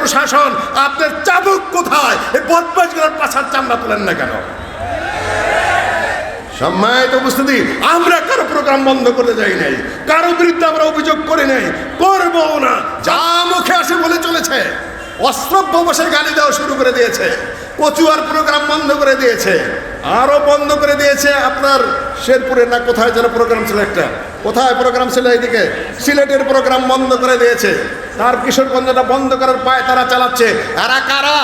প্রশাসন, আপনার চাবুক কোথায়? এই বদমাশগুলোর পাশার চামড়া তোলেন না কেন? সম্মানিত উপস্থিতি, আমরা কারও প্রোগ্রাম বন্ধ করতে যাই নাই। কারও বিরুদ্ধে আমরা অভিযোগ করি নাই। করব না। যা মুখে আসে বলে চলেছে। অশ্রব্য বসে গালি দেওয়া শুরু করে দিয়েছে। কচুয়ার প্রোগ্রাম বন্ধ করে দিয়েছে। আরও বন্ধ করে দিয়েছে আপনার শেরপুরে না, কোথায় যেন প্রোগ্রাম ছিল একটা। কোথায় প্রোগ্রাম ছিল এইদিকে? সিলেটের প্রোগ্রাম বন্ধ করে দিয়েছে। তার কিশোরগঞ্জটা বন্ধ করার পায় তারা চালাচ্ছে। এরা কারা?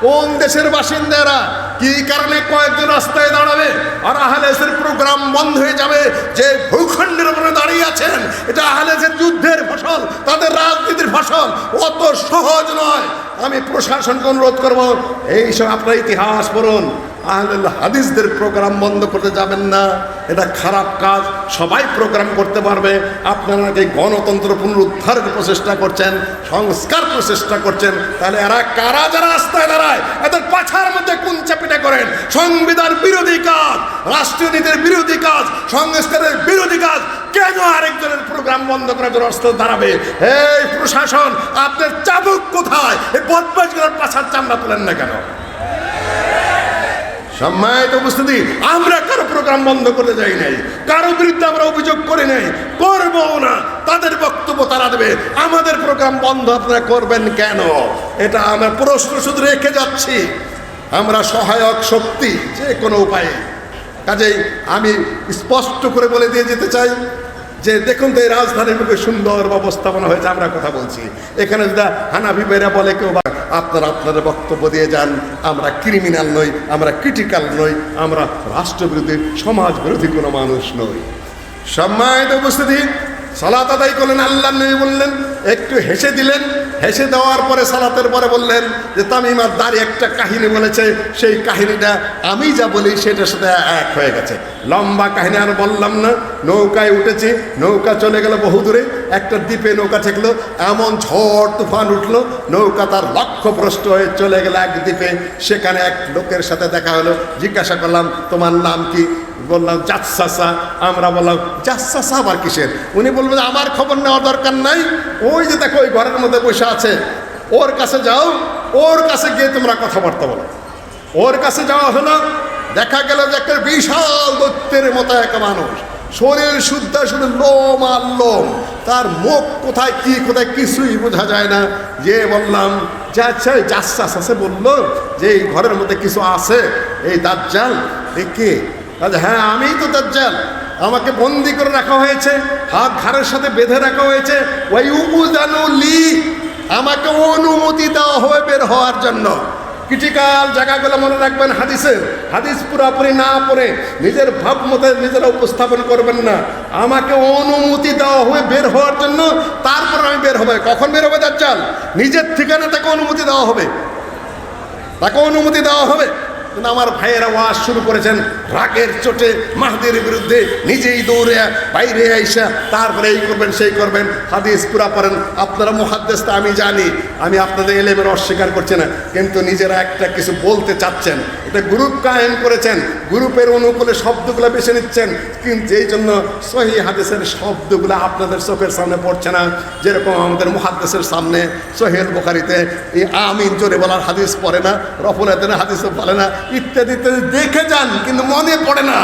কোন দেশের বাসিন্দারা? কি কারণে কয়েকজন রাস্তায় দাঁড়াবে? আর আহলেসের প্রোগ্রাম বন্ধ হয়ে যাবে। যে ভূখণ্ডের উপরে দাঁড়িয়ে আছেন, এটা আহলেসের যুদ্ধের ফসল, তাদের রাজনীতির ফসল। অত সহজ নয়। আমি প্রশাসনকে অনুরোধ করব এইসব আপনার ইতিহাস পড়ুন। আহলেল হাদিসদের প্রোগ্রাম বন্ধ করতে যাবেন না। এটা খারাপ কাজ। সবাই প্রোগ্রাম করতে পারবে। আপনারা নাকি গণতন্ত্র পুনরুদ্ধারের প্রচেষ্টা করছেন, সংস্কার প্রচেষ্টা করছেন। তাহলে এরা কারা যারা রাস্তায় দাঁড়ায়, এদের পাছার মধ্যে কোন চাপিটা করেন? সংবিধান বিরোধী কাজ, রাষ্ট্রীয় নীতির বিরোধী কাজ, সংস্কারের বিরোধী কাজ। কেন আরেকজনের প্রোগ্রাম বন্ধ করার জন্য রাস্তায় দাঁড়াবে? এই প্রশাসন, আপনার চাবুক কোথায়? এই বদমাশগুলোর পাছার চামড়া তোলেন না কেন? সম্মানিত উপস্থিতি, আমরা কারও প্রোগ্রাম বন্ধ করতে যাই নাই, কারও বিরুদ্ধে আমরা অভিযোগ করি নাই, করব না, তাদের বক্তব্য তারা দেবে, আমাদের প্রোগ্রাম বন্ধ, আপনারা করবেন কেন? এটা আমরা প্রশ্ন শুধু রেখে যাচ্ছি, আমরা সহায়ক শক্তি যে কোনো উপায়ে। কাজেই আমি স্পষ্ট করে বলে দিয়ে যেতে চাই যে দেখুন তো এই রাজধানীর মুখে সুন্দর ব্যবস্থাপনা হয়েছে, আমরা কথা বলছি। এখানে যদি হানাফি বেরা বলে কেউ বা আপনারা আপনারা বক্তব্য দিয়ে যান, আমরা ক্রিমিনাল নই, আমরা ক্রিটিক্যাল নই, আমরা রাষ্ট্রবিরোধী সমাজ বিরোধী কোনো মানুষ নই। সম্মানিত উপস্থিতি, সালাত আদায় করলেন আল্লাহ নবী বললেন, একটু হেসে দিলেন হেসে দেওয়ার পরে সালাতের পরে বললেন যে তামিমার দাঁড়ি একটা কাহিনী বলেছে, সেই কাহিনীটা আমি যা বলি সেটার সাথে এক হয়ে গেছে। লম্বা কাহিনী আর বললাম না, নৌকায় উঠেছি, নৌকা চলে গেল বহুদূরে একটা দ্বীপে নৌকা ঠেকলো, এমন ঝড় তুফান উঠল, নৌকা তার লক্ষ্যভ্রষ্ট হয়ে চলে গেল এক দ্বীপে। সেখানে এক লোকের সাথে দেখা হলো, জিজ্ঞাসা করলাম, তোমার নাম কি? বললাম জাসাসা আমরা বললাম জাসাসা আবার কিসের? উনি বলবেন আমার খবর নেওয়ার দরকার নাই। ওই যে দেখো, ওই ঘরের মধ্যে বসে আছে। ওর কাছে যাও, ওর কাছে গিয়ে তোমরা কথাবার্তা বলো। ওর কাছে যাওয়া হলো দেখা গেল যে একটা বিশাল দৈত্যের মতো এক মানুষ। শরীর শুদ্ধ, শুধু লোম আর লোম। তার মুখ কোথায়, কি কোথায়, কিছুই বোঝা যায় না। যে বললাম, যে আচ্ছা ওই জাসাস আছে বলল, যে এই ঘরের মধ্যে কিছু আছে, এই দাজ্জাল এ কে আচ্ছা হ্যাঁ আমিই তো দাজ্জাল। আমাকে বন্দি করে রাখা হয়েছে, হাত ঘাড়ের সাথে বেঁধে রাখা হয়েছে। ওই উবুজানু লি, আমাকে অনুমতি দেওয়া হবে বের হওয়ার জন্য। ক্রিটিক্যাল জায়গাগুলো মনে রাখবেন হাদিসের। হাদিস পুরাপুরি না পড়ে নিজের ভাব মতে নিজেরা উপস্থাপন করবেন না। আমাকে অনুমতি দেওয়া হবে বের হওয়ার জন্য তারপর আমি বের হবে। কখন বের হবে দাজ্জাল? নিজের ঠিকানা তাকে অনুমতি দেওয়া হবে। তাকে অনুমতি দেওয়া হবে। কিন্তু আমার ভাইয়েরা ওয়াজ শুরু করেছেন রাগের চোটে মাহদের বিরুদ্ধে নিজেই দৌড়ে বাইরে আইসা, তারপরে এই করবেন, সেই করবেন, হাদিস পুরা পড়েন। আপনারা মহাদ্দেশটা আমি জানি, আমি আপনাদের এলেমের অস্বীকার করছি না, কিন্তু নিজেরা একটা কিছু বলতে চাচ্ছেন। এটা গ্রুপ কায়েম করেছেন, গ্রুপের অনুকূলে শব্দগুলো বেছে নিচ্ছেন, কিন্তু এই জন্য সহি হাদিসের শব্দগুলো আপনাদের চোখের সামনে পড়ছে না। যেরকম আমাদের মহাদ্দেশের সামনে সোহেল বোখারিতে, এই আমিন জোরে বলার হাদিস পড়ে না রফুলাতের হাদিসও বলে না ইত্যাদি ইত্যাদি দেখে যান, কিন্তু মনে পড়ে না।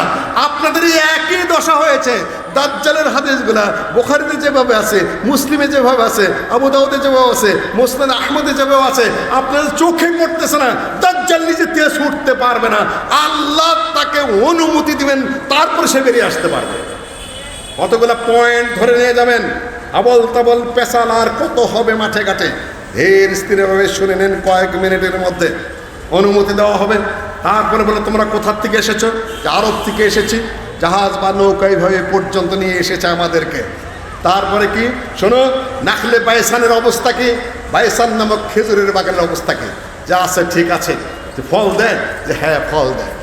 আপনাদের এই একই দশা হয়েছে। দাজ্জালের হাদিসগুলা, বোখারিতে যেভাবে আছে, মুসলিমে যেভাবে আছে, আবু দাউদে যেভাবে আছে মুসলিম আহমদে যেভাবে আছে, আপনাদের চোখে পড়তেছে না। দাজ্জাল নিজে তেজ উঠতে পারবে না। আল্লাহ তাকে অনুমতি দিবেন, তারপর সে বেরিয়ে আসতে পারবে। কতগুলো পয়েন্ট ধরে নিয়ে যাবেন? আবল তাবল পেশাল আর কত হবে মাঠে ঘাটে? ধীর স্থিরভাবে শুনে নেন কয়েক মিনিটের মধ্যে। অনুমতি দেওয়া হবে। তারপরে বলে, তোমরা কোথার থেকে এসেছ? আরব থেকে এসেছি। জাহাজ বা নৌকা এইভাবে পর্যন্ত নিয়ে এসেছে আমাদেরকে। তারপরে কি? শোনো, নাখলে বাইসানের অবস্থা কি? বাইসান নামক খেজুরের বাগানের অবস্থা কি? যা আছে ঠিক আছে। যে ফল দেয় যে হ্যাঁ ফল দেয়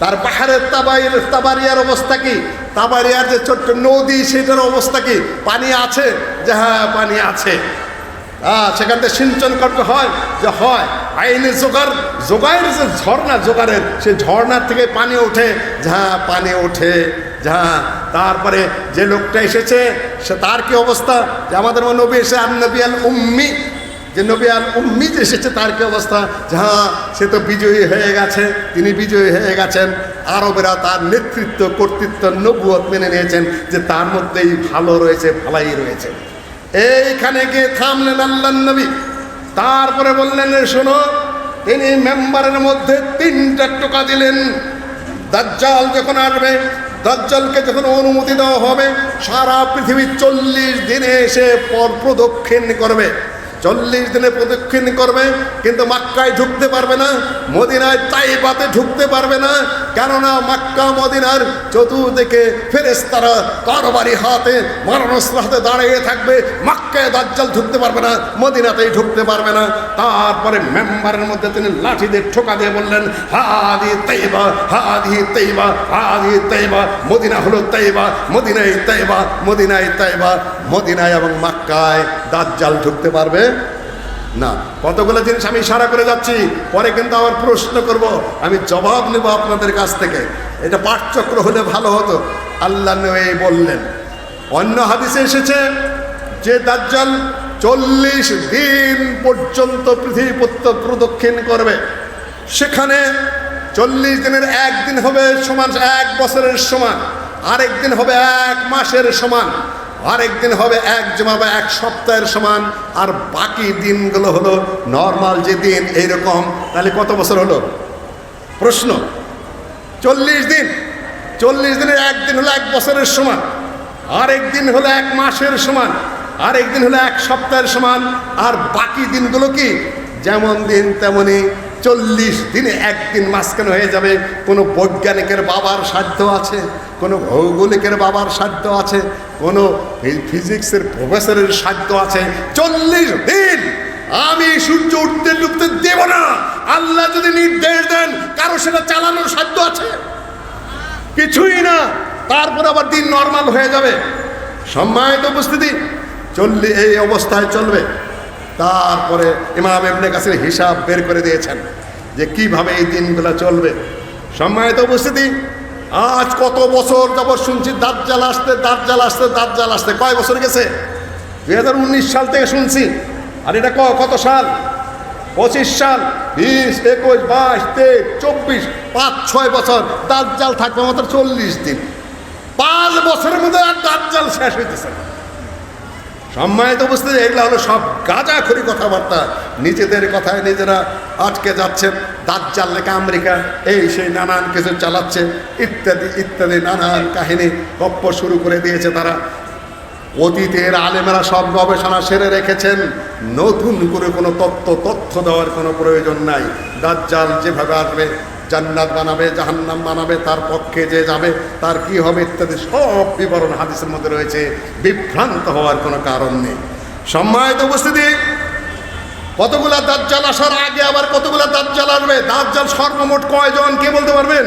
তার পাহাড়ের তাবাইয়ের তাবারিয়ার অবস্থা কি? তাবারিয়ার যে ছোট্ট নদী, সেটার অবস্থা কি? পানি আছে। যে হ্যাঁ পানি আছে। সেখান থেকে সিঞ্চন করতে হয়। যে হয় আইনে জোগাড়, জোগাড়ের যে ঝর্ণা জোগাড়ের, সেই ঝর্ণার থেকে পানি ওঠে। যা পানি ওঠে যা তারপরে যে লোকটা এসেছে, সে তার কি অবস্থা? যে আমাদের নবী এসে আন্নবী আল উম্মি, যে নবী আল উম্মি যে এসেছে, তার কি অবস্থা? যে সে তো বিজয়ী হয়ে গেছে, তিনি বিজয়ী হয়ে গেছেন। আরবেরা তার নেতৃত্ব, কর্তৃত্ব, নবুয়ত মেনে নিয়েছেন যে তার মধ্যেই ভালো রয়েছে, ভালাই রয়েছে। এইখানে গিয়ে থামলেন আল্লাহ নবী। তারপরে বললেন, শোনো, তিনি মেম্বারের মধ্যে তিনটা টোকা দিলেন। দাজ্জাল যখন আসবে, দাজ্জালকে যখন অনুমতি দেওয়া হবে, সারা পৃথিবী চল্লিশ দিনে এসে পর প্রদক্ষিণ করবে। চল্লিশ দিনে প্রদক্ষিণ করবে, কিন্তু মাক্কায় ঢুকতে পারবে না। মদিনায় তাই তাইবাতে ঢুকতে পারবে না। কেননা মাক্কা মদিনার চতুর্দিকে ফেরেস্তারা তরবারি হাতে মারণস্ত্র হাতে দাঁড়িয়ে থাকবে। মাক্কায় দাজ্জাল ঢুকতে পারবে না, মদিনাতেই ঢুকতে পারবে না। তারপরে মেম্বারের মধ্যে তিনি লাঠি দিয়ে ঠোকা দিয়ে বললেন, হাদি তেইবা হাদি তেইবা হাদি তেইবা, মদিনা হলো তেইবা মদিনায় তেইবা মদিনায় তেইবা, মদিনায় এবং মাক্কায় দাজ্জাল ঢুকতে পারবে। না, কতগুলো জিনিস আমি ইশারা করে যাচ্ছি, পরে কিন্তু আবার প্রশ্ন করব, আমি জবাব নেব আপনাদের কাছ থেকে। এটা পাঠচক্র হলে ভালো হতো। আল্লাহ নবী বললেন, অন্য হাদিসে এসেছে, যে দাজ্জাল চল্লিশ দিন পর্যন্ত পৃথিবী প্রদক্ষিণ করবে। সেখানে চল্লিশ দিনের একদিন হবে সমান এক বছরের সমান আরেক দিন হবে এক মাসের সমান। আরেক দিন হবে এক জমা বা এক সপ্তাহের সমান, আর বাকি দিনগুলো হলো নর্মাল যে দিন, এইরকম। তাহলে কত বছর হলো? প্রশ্ন। চল্লিশ দিন। চল্লিশ দিনের একদিন হলো এক বছরের সমান। আরেক দিন হলো এক মাসের সমান। আরেক দিন হলো এক সপ্তাহের সমান। আর বাকি দিনগুলো কি? যেমন দিন তেমনই চল্লিশ দিনে একদিন মাঝখানে হয়ে যাবে। কোনো বৈজ্ঞানিকের বাবার সাধ্য আছে, কোনো ভৌগোলিকের বাবার সাধ্য আছে, কোনো ফিজিক্সের প্রফেসরের সাধ্য আছে। চল্লিশ দিন আমি সূর্য উঠতে ডুবতে দেব না। আল্লাহ যদি নির্দেশ দেন, কারও সেটা চালানোর সাধ্য আছে? কিছুই না। তারপর আবার দিন নর্মাল হয়ে যাবে। সম্মানিত উপস্থিতি, চললে, এই অবস্থায় চলবে। তারপরে ইমাম এমনি কাছে হিসাব বের করে দিয়েছেন যে কীভাবে এই দিনগুলো চলবে। সম্মানিত উপস্থিতি, আজ কত বছর যাবৎ শুনছি দাঁত জাল আসতে দাঁত জাল আসতে দাঁত জাল আসতে। কয় বছর গেছে? দুই হাজার উনিশ সাল থেকে শুনছি। আর এটা ক- কত সাল? পঁচিশ সাল। বিশ, একুশ, বাইশ, তেইশ, চব্বিশ, পাঁচ, ছয় বছর। দাঁত জাল থাকবে মাত্র চল্লিশ দিন। পাঁচ বছরের মধ্যে আর দাঁত জাল শেষ হইতেছে সম্মানিত উপস্থিতি, এগুলো হলো সব গাঁজাখড়ি কথাবার্তা। নিজেদের কথায় নিজেরা আটকে যাচ্ছেন দাঁত জাল লেখা আমেরিকা, এই সেই নানান কিছু চালাচ্ছে। ইত্যাদি ইত্যাদি নানান কাহিনী গপ্প শুরু করে দিয়েছে তারা। অতীতের আলেমেরা সব গবেষণা সেরে রেখেছেন। নতুন করে কোনো তত্ত্ব, তথ্য দেওয়ার কোনো প্রয়োজন নাই। দাজ্জাল যেভাবে আসবে জান্নাত বানাবে, জাহান্নাম বানাবে, তার পক্ষে যে যাবে, তার কি হবে ইত্যাদি সব বিবরণ হাদিসের মধ্যে রয়েছে। বিভ্রান্ত হওয়ার কোনো কারণ নেই। সম্মানিত উপস্থিতি, কতগুলা দাঁত আসার আগে আবার কতগুলা দাঁত আসবে? দাঁত জ্বাল সর্বমোট কয়জন, কে বলতে পারবেন?